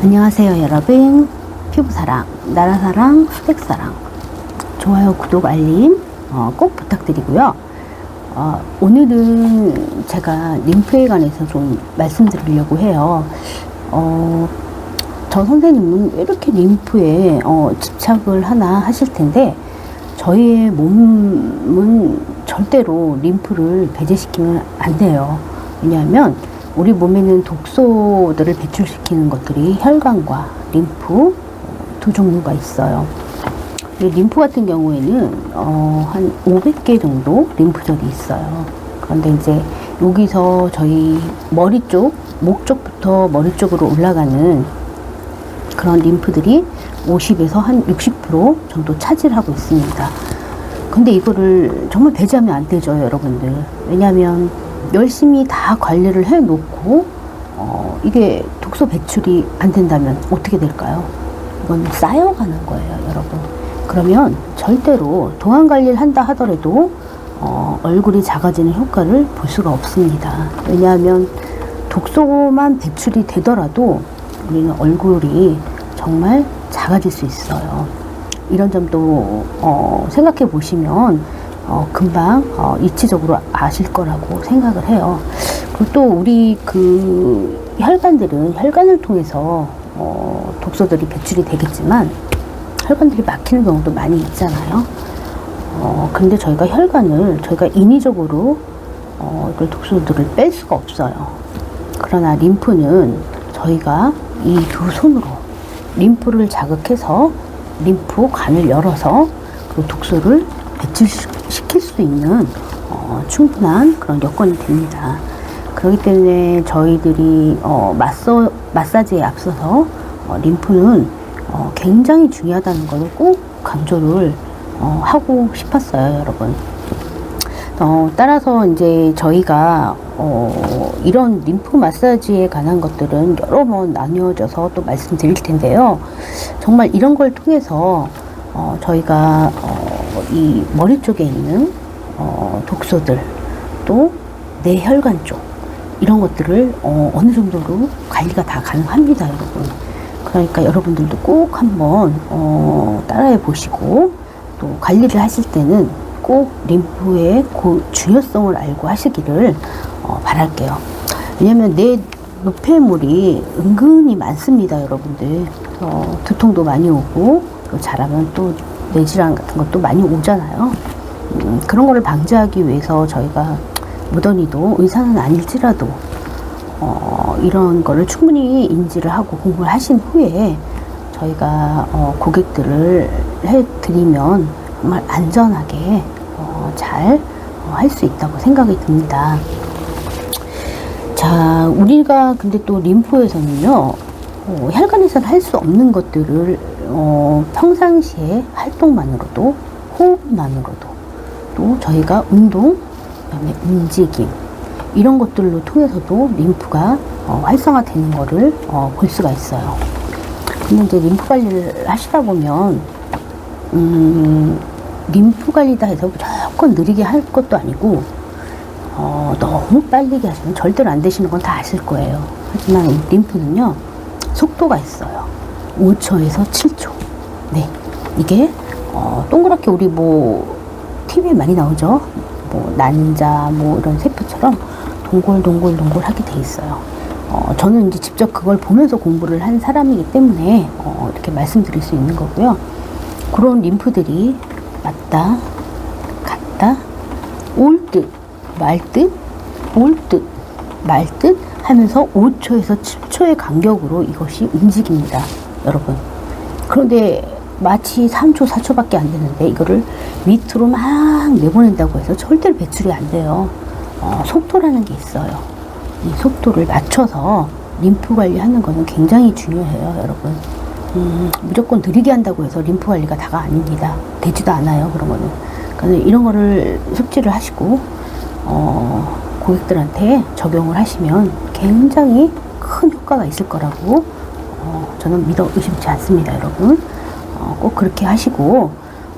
안녕하세요 여러분. 피부사랑 나라사랑 수백사랑. 좋아요 구독 알림 어, 꼭 부탁드리고요. 어, 오늘은 제가 림프에 관해서 좀 말씀드리려고 해요. 어, 저 선생님은 왜 이렇게 림프에 어, 집착을 하나 하실 텐데 저희의 몸은 절대로 림프를 배제시키면 안 돼요. 왜냐하면 우리 몸에는 독소들을 배출시키는 것들이 혈관과 림프 두 종류가 있어요. 이 림프 같은 경우에는 어, 한 500개 정도 림프절이 있어요. 그런데 이제 여기서 저희 머리 쪽, 목 쪽부터 머리 쪽으로 올라가는 그런 림프들이 50에서 한 60% 정도 차지하고 있습니다. 근데 이거를 정말 배제하면 안 되죠, 여러분들. 왜냐하면 열심히 다 관리를 해놓고 어, 이게 독소 배출이 안 된다면 어떻게 될까요? 이건 쌓여가는 거예요, 여러분. 그러면 절대로 동안 관리를 한다 하더라도 어, 얼굴이 작아지는 효과를 볼 수가 없습니다. 왜냐하면 독소만 배출이 되더라도 우리는 얼굴이 정말 작아질 수 있어요. 이런 점도 어, 생각해 보시면 어, 금방 어, 이치적으로 아실 거라고 생각을 해요. 그리고 또 우리 그 혈관들은 혈관을 통해서 어, 독소들이 배출이 되겠지만 혈관들이 막히는 경우도 많이 있잖아요. 어, 근데 저희가 혈관을 저희가 인위적으로 어, 그 독소들을 뺄 수가 없어요. 그러나 림프는 저희가 이 두 손으로 림프를 자극해서 림프관을 열어서 그 독소를 배출시킬 수 있는 어, 충분한 그런 여건이 됩니다. 그렇기 때문에 저희들이 어, 마서, 마사지에 앞서서 어, 림프는 어, 굉장히 중요하다는 것을 꼭 강조를 어, 하고 싶었어요, 여러분. 어, 따라서 이제 저희가 어, 이런 림프 마사지에 관한 것들은 여러 번 나뉘어져서 또 말씀드릴 텐데요. 정말 이런 걸 통해서 어, 저희가 어, 이 머리 쪽에 있는 어, 독소들 또 뇌혈관 쪽 이런 것들을 어, 어느 정도로 관리가 다 가능합니다, 여러분. 그러니까 여러분들도 꼭 한번 어, 따라해 보시고 또 관리를 하실 때는 꼭 림프의 그 중요성을 알고 하시기를 어, 바랄게요. 왜냐면 내 노폐물이 은근히 많습니다, 여러분들. 어, 두통도 많이 오고 또 잘하면 또 뇌질환 같은 것도 많이 오잖아요. 음, 그런 거를 방지하기 위해서 저희가 무던히도 의사는 아닐지라도 어, 이런 거를 충분히 인지를 하고 공부를 하신 후에 저희가 어, 고객들을 해드리면 정말 안전하게 어, 잘 할수 있다고 생각이 듭니다. 자, 우리가 근데 또 림프에서는요, 어, 혈관에서는 할 수 없는 것들을 어, 평상시에 활동만으로도 호흡만으로도 또 저희가 운동, 그다음에 움직임 이런 것들로 통해서도 림프가 어, 활성화되는 거를 어, 볼 수가 있어요. 근데 이제 림프 관리를 하시다 보면 음, 림프 관리다 해서 무조건 느리게 할 것도 아니고 어, 너무 빨리게 하시면 절대로 안 되시는 건 다 아실 거예요. 하지만 이 림프는요 속도가 있어요. 5초에서 7초. 네, 이게 어, 동그랗게 우리 뭐 TV에 많이 나오죠. 뭐 난자 뭐 이런 세포처럼 동글동글동글 하게 돼 있어요. 어, 저는 이제 직접 그걸 보면서 공부를 한 사람이기 때문에 어, 이렇게 말씀드릴 수 있는 거고요. 그런 림프들이 왔다 갔다 올 듯 말 듯 올 듯 말 듯 하면서 5초에서 7초의 간격으로 이것이 움직입니다. 여러분. 그런데 마치 3초, 4초밖에 안 되는데 이거를 밑으로 막 내보낸다고 해서 절대로 배출이 안 돼요. 어, 속도라는 게 있어요. 이 속도를 맞춰서 림프 관리하는 거는 굉장히 중요해요, 여러분. 음, 무조건 느리게 한다고 해서 림프 관리가 다가 아닙니다. 되지도 않아요, 그런 거는. 그러니까 이런 거를 숙지를 하시고, 어, 고객들한테 적용을 하시면 굉장히 큰 효과가 있을 거라고, 어, 저는 믿어 의심치 않습니다, 여러분. 어, 꼭 그렇게 하시고,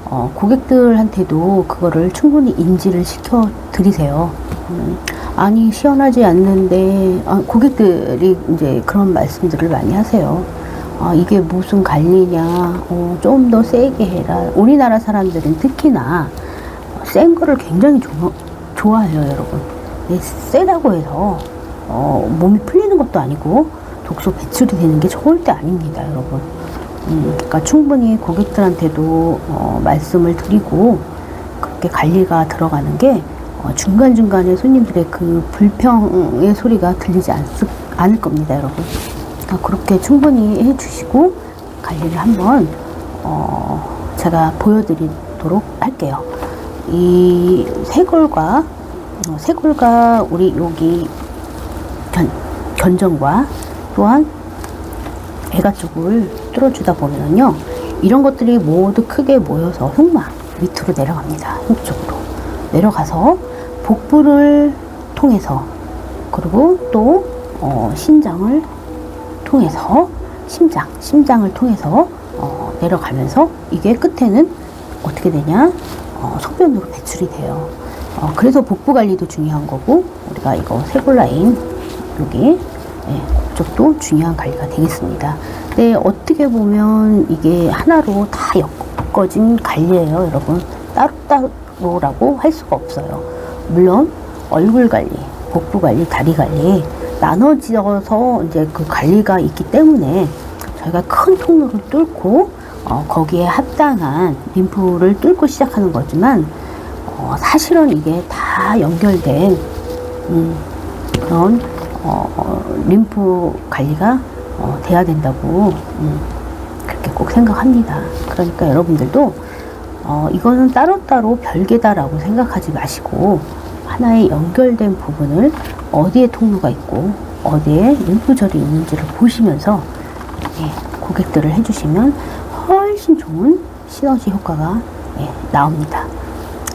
어, 고객들한테도 그거를 충분히 인지를 시켜 드리세요. 음, 아니 시원하지 않는데 아, 고객들이 이제 그런 말씀들을 많이 하세요. 아, 이게 무슨 관리냐? 어, 좀 더 세게 해라. 우리나라 사람들은 특히나 센 거를 굉장히 좋아, 좋아해요, 여러분. 네, 세다고 해서 어, 몸이 풀리는 것도 아니고 독소 배출이 되는 게 절대 아닙니다, 여러분. 음, 그러니까 충분히 고객들한테도 어, 말씀을 드리고 그렇게 관리가 들어가는 게 어, 중간중간에 손님들의 그 불평의 소리가 들리지 않, 않을 겁니다, 여러분. 그러니까 그렇게 충분히 해주시고 관리를 한번 어, 제가 보여드리도록 할게요. 이 쇄골과 어, 쇄골과 우리 여기 견, 견정과 또한 애가 쪽을 뚫어주다 보면요 이런 것들이 모두 크게 모여서 흉막 밑으로 내려갑니다. 흉 쪽으로. 내려가서 복부를 통해서 그리고 또 어, 신장을 통해서 심장 심장을 통해서 어, 내려가면서 이게 끝에는 어떻게 되냐? 어, 소변으로 배출이 돼요. 어, 그래서 복부 관리도 중요한 거고 우리가 이거 쇄골 라인 여기 예, 그쪽도 중요한 관리가 되겠습니다. 근데 어떻게 보면 이게 하나로 다 엮어진 관리예요, 여러분. 따로따로라고 할 수가 없어요. 물론 얼굴 관리, 복부 관리, 다리 관리 나눠지어서 이제 그 관리가 있기 때문에 저희가 큰 통로를 뚫고 어, 거기에 합당한 림프를 뚫고 시작하는 거지만 어, 사실은 이게 다 연결된 음, 그런 어, 어, 림프 관리가 어, 돼야 된다고 음, 그렇게 꼭 생각합니다. 그러니까 여러분들도 어, 이거는 따로따로 별개다라고 생각하지 마시고 하나의 연결된 부분을 어디에 통로가 있고 어디에 림프절이 있는지를 보시면서 예, 고객들을 해주시면 훨씬 좋은 시너지 효과가 예, 나옵니다.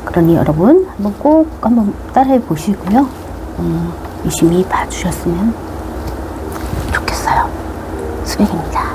그러니 여러분 한번 꼭 한번 따라해 보시고요. 음, 유심히 봐주셨으면 좋겠어요. 수백입니다.